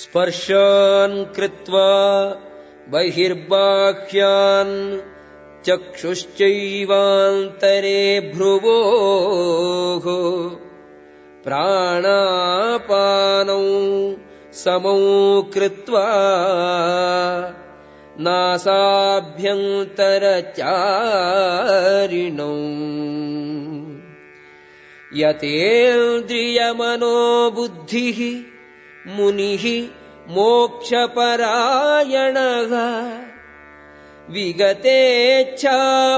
स्पर्शान् कृत्वा बहिर्बाह्यान् चक्षुश्चैवान्तरे भ्रुवोः प्राणापानौ समौ कृत्वा नासाभ्यन्तरचारिणौ। यतेन्द्रियमनोबुद्धिः मुनिः मोक्षपरायणः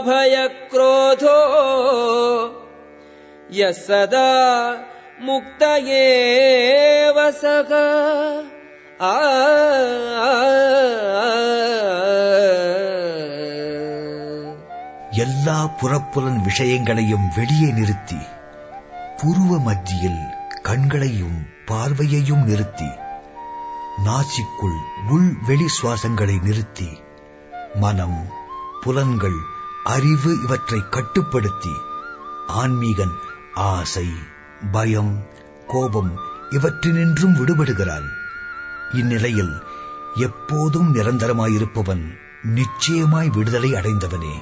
विगतेच्छाभयक्रोधो यः सदा मुक्त एव सः आ எல்லா புறப்புலன் விஷயங்களையும் வெளியே நிறுத்தி புருவ மத்தியில் கண்களையும் பார்வையையும் நிறுத்தி நாசிக்குள் உள் வெளி சுவாசங்களை நிறுத்தி மனம் புலன்கள் அறிவு இவற்றை கட்டுப்படுத்தி ஆன்மீகன் ஆசை பயம் கோபம் இவற்றினின்றும் விடுபடுகிறான். இந்நிலையில் எப்போதும் நிரந்தரமாயிருப்பவன் நிச்சயமாய் விடுதலை அடைந்தவனே.